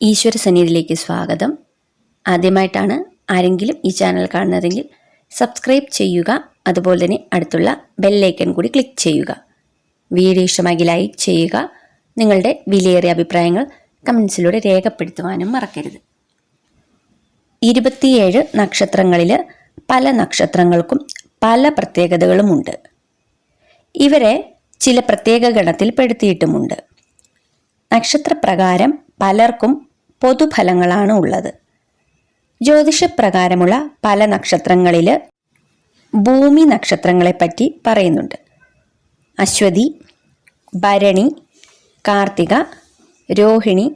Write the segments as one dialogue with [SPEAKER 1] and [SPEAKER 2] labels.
[SPEAKER 1] ഈശ്വര സന്നിധിയിലേക്ക് സ്വാഗതം. ആദ്യമായിട്ടാണ് ആരെങ്കിലും ഈ ചാനൽ കാണുന്നതെങ്കിൽ സബ്സ്ക്രൈബ് ചെയ്യുക അതുപോലെ തന്നെ അടുത്തുള്ള ബെല്ലൈക്കൺ കൂടി ക്ലിക്ക് ചെയ്യുക. വീഡിയോ ഇഷ്ടമായി ലൈക്ക് ചെയ്യുക. നിങ്ങളുടെ വിലയേറിയ അഭിപ്രായങ്ങൾ കമൻസിലൂടെ രേഖപ്പെടുത്തുവാനും മറക്കരുത്. ഇരുപത്തിയേഴ് നക്ഷത്രങ്ങളിൽ പല നക്ഷത്രങ്ങൾക്കും പല പ്രത്യേകതകളുമുണ്ട്. ഇവരെ ചില പ്രത്യേക ഗണത്തിൽ പെടുത്തിയിട്ടുമുണ്ട്. നക്ഷത്രപ്രകാരം പലർക്കും പൊതുഫലങ്ങളാണ് ഉള്ളത്. ജ്യോതിഷപ്രകാരമുള്ള പല നക്ഷത്രങ്ങളിൽ ഭൂമി നക്ഷത്രങ്ങളെപ്പറ്റി പറയുന്നുണ്ട്. അശ്വതി ഭരണി കാർത്തിക രോഹിണി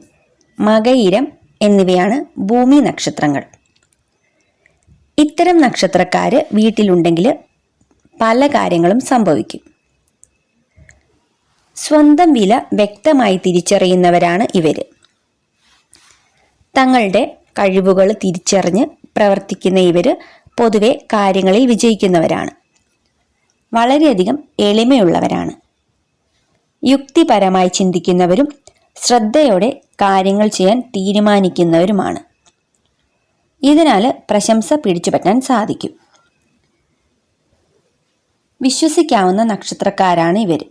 [SPEAKER 1] മകയിരം എന്നിവയാണ് ഭൂമി നക്ഷത്രങ്ങൾ. ഇത്തരം നക്ഷത്രക്കാർ വീട്ടിലുണ്ടെങ്കിൽ പല കാര്യങ്ങളും സംഭവിക്കും. സ്വന്തം വില വ്യക്തമായി തിരിച്ചറിയുന്നവരാണ് ഇവർ തങ്ങളുടെ കഴിവുകൾ തിരിച്ചറിഞ്ഞ് പ്രവർത്തിക്കുന്ന ഇവർ പൊതുവെ കാര്യങ്ങളിൽ വിജയിക്കുന്നവരാണ്. വളരെയധികം എളിമയുള്ളവരാണ്. യുക്തിപരമായി ചിന്തിക്കുന്നവരും ശ്രദ്ധയോടെ കാര്യങ്ങൾ ചെയ്യാൻ തീരുമാനിക്കുന്നവരുമാണ്. ഇതിനാൽ പ്രശംസ പിടിച്ചുപറ്റാൻ സാധിക്കും. വിശ്വസിക്കാവുന്ന നക്ഷത്രക്കാരാണ് ഇവർ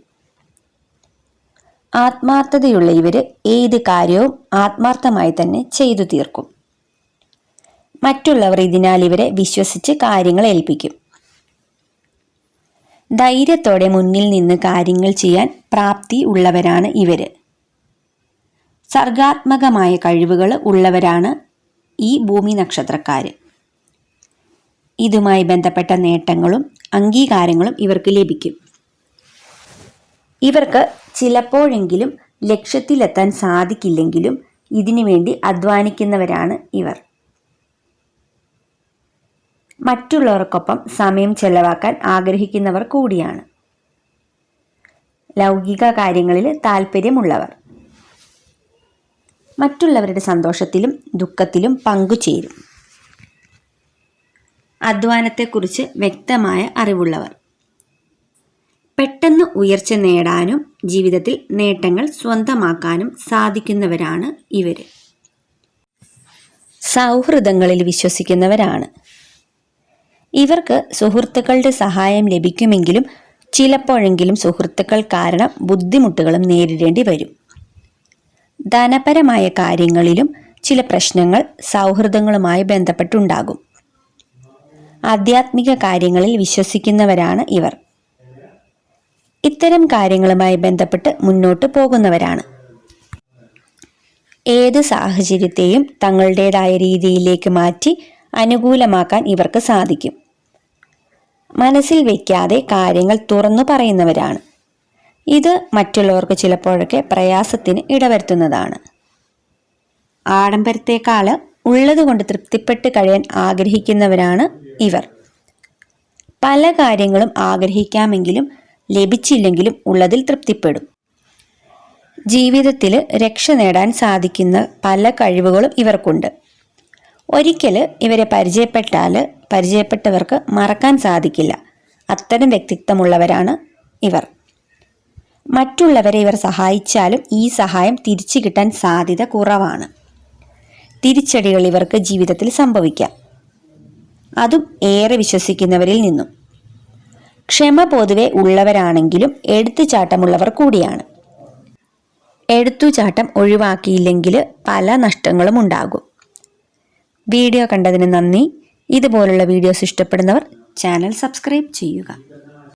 [SPEAKER 1] ആത്മാർത്ഥതയുള്ള ഇവർ ഏത് കാര്യവും ആത്മാർത്ഥമായി തന്നെ ചെയ്തു തീർക്കും. മറ്റുള്ളവർ ഇതിനാൽ ഇവരെ വിശ്വസിച്ച് കാര്യങ്ങൾ ഏൽപ്പിക്കും. ധൈര്യത്തോടെ മുന്നിൽ നിന്ന് കാര്യങ്ങൾ ചെയ്യാൻ പ്രാപ്തി ഉള്ളവരാണ് ഇവർ സർഗാത്മകമായ കഴിവുകൾ ഉള്ളവരാണ് ഈ ഭൂമി നക്ഷത്രക്കാർ ഇതുമായി ബന്ധപ്പെട്ട നേട്ടങ്ങളും അംഗീകാരങ്ങളും ഇവർക്ക് ലഭിക്കും. ഇവർക്ക് ചിലപ്പോഴെങ്കിലും ലക്ഷ്യത്തിലെത്താൻ സാധിക്കില്ലെങ്കിലും ഇതിനു വേണ്ടി അധ്വാനിക്കുന്നവരാണ് ഇവർ. മറ്റുള്ളവർക്കൊപ്പം സമയം ചെലവാക്കാൻ ആഗ്രഹിക്കുന്നവർ കൂടിയാണ്. ലൗകിക കാര്യങ്ങളിൽ താല്പര്യമുള്ളവർ മറ്റുള്ളവരുടെ സന്തോഷത്തിലും ദുഃഖത്തിലും പങ്കുചേരും. അധ്വാനത്തെക്കുറിച്ച് വ്യക്തമായ അറിവുള്ളവർ. പെട്ടെന്ന് ഉയർച്ച നേടാനും ജീവിതത്തിൽ നേട്ടങ്ങൾ സ്വന്തമാക്കാനും സാധിക്കുന്നവരാണ് ഇവർ സൗഹൃദങ്ങളിൽ വിശ്വസിക്കുന്നവരാണ്. ഇവർക്ക് സുഹൃത്തുക്കളുടെ സഹായം ലഭിക്കുമെങ്കിലും ചിലപ്പോഴെങ്കിലും സുഹൃത്തുക്കൾ കാരണം ബുദ്ധിമുട്ടുകളും നേരിടേണ്ടി വരും. ധനപരമായ കാര്യങ്ങളിലും ചില പ്രശ്നങ്ങൾ സൗഹൃദങ്ങളുമായി ബന്ധപ്പെട്ടുണ്ടാകും. ആധ്യാത്മിക കാര്യങ്ങളിൽ വിശ്വസിക്കുന്നവരാണ് ഇവർ. ഇത്തരം കാര്യങ്ങളുമായി ബന്ധപ്പെട്ട് മുന്നോട്ട് പോകുന്നവരാണ്. ഏത് സാഹചര്യത്തെയും തങ്ങളുടേതായ രീതിയിലേക്ക് മാറ്റി അനുകൂലമാക്കാൻ ഇവർക്ക് സാധിക്കും. മനസ്സിൽ വയ്ക്കാതെ കാര്യങ്ങൾ തുറന്നു പറയുന്നവരാണ്. ഇത് മറ്റുള്ളവർക്ക് ചിലപ്പോഴൊക്കെ പ്രയാസത്തിന് ഇടവരുത്തുന്നതാണ്. ആഡംബരത്തെക്കാൾ ഉള്ളതുകൊണ്ട് തൃപ്തിപ്പെട്ട് കഴിയാൻ ആഗ്രഹിക്കുന്നവരാണ് ഇവർ. പല കാര്യങ്ങളും ആഗ്രഹിക്കാമെങ്കിലും ലഭിച്ചില്ലെങ്കിലും ഉള്ളതിൽ തൃപ്തിപ്പെടും. ജീവിതത്തിൽ രക്ഷ നേടാൻ സാധിക്കുന്ന പല കഴിവുകളും ഇവർക്കുണ്ട്. ഒരിക്കൽ ഇവരെ പരിചയപ്പെട്ടാൽ പരിചയപ്പെട്ടവർക്ക് മറക്കാൻ സാധിക്കില്ല. അത്തരം വ്യക്തിത്വമുള്ളവരാണ് ഇവർ. മറ്റുള്ളവരെ ഇവർ സഹായിച്ചാലും ഈ സഹായം തിരിച്ചു കിട്ടാൻ സാധ്യത കുറവാണ്. തിരിച്ചടികൾ ഇവർക്ക് ജീവിതത്തിൽ സംഭവിക്കാം. അതും ഏറെ വിശ്വസിക്കുന്നവരിൽ നിന്നും. ക്ഷമ പൊതുവെ ഉള്ളവരാണെങ്കിലും എടുത്തുചാട്ടമുള്ളവർ കൂടിയാണ്. എടുത്തുചാട്ടം ഒഴിവാക്കിയില്ലെങ്കിൽ പല നഷ്ടങ്ങളും ഉണ്ടാകും. വീഡിയോ കണ്ടതിന് നന്ദി. ഇതുപോലുള്ള വീഡിയോസ് ഇഷ്ടപ്പെടുന്നവർ ചാനൽ സബ്സ്ക്രൈബ് ചെയ്യുക.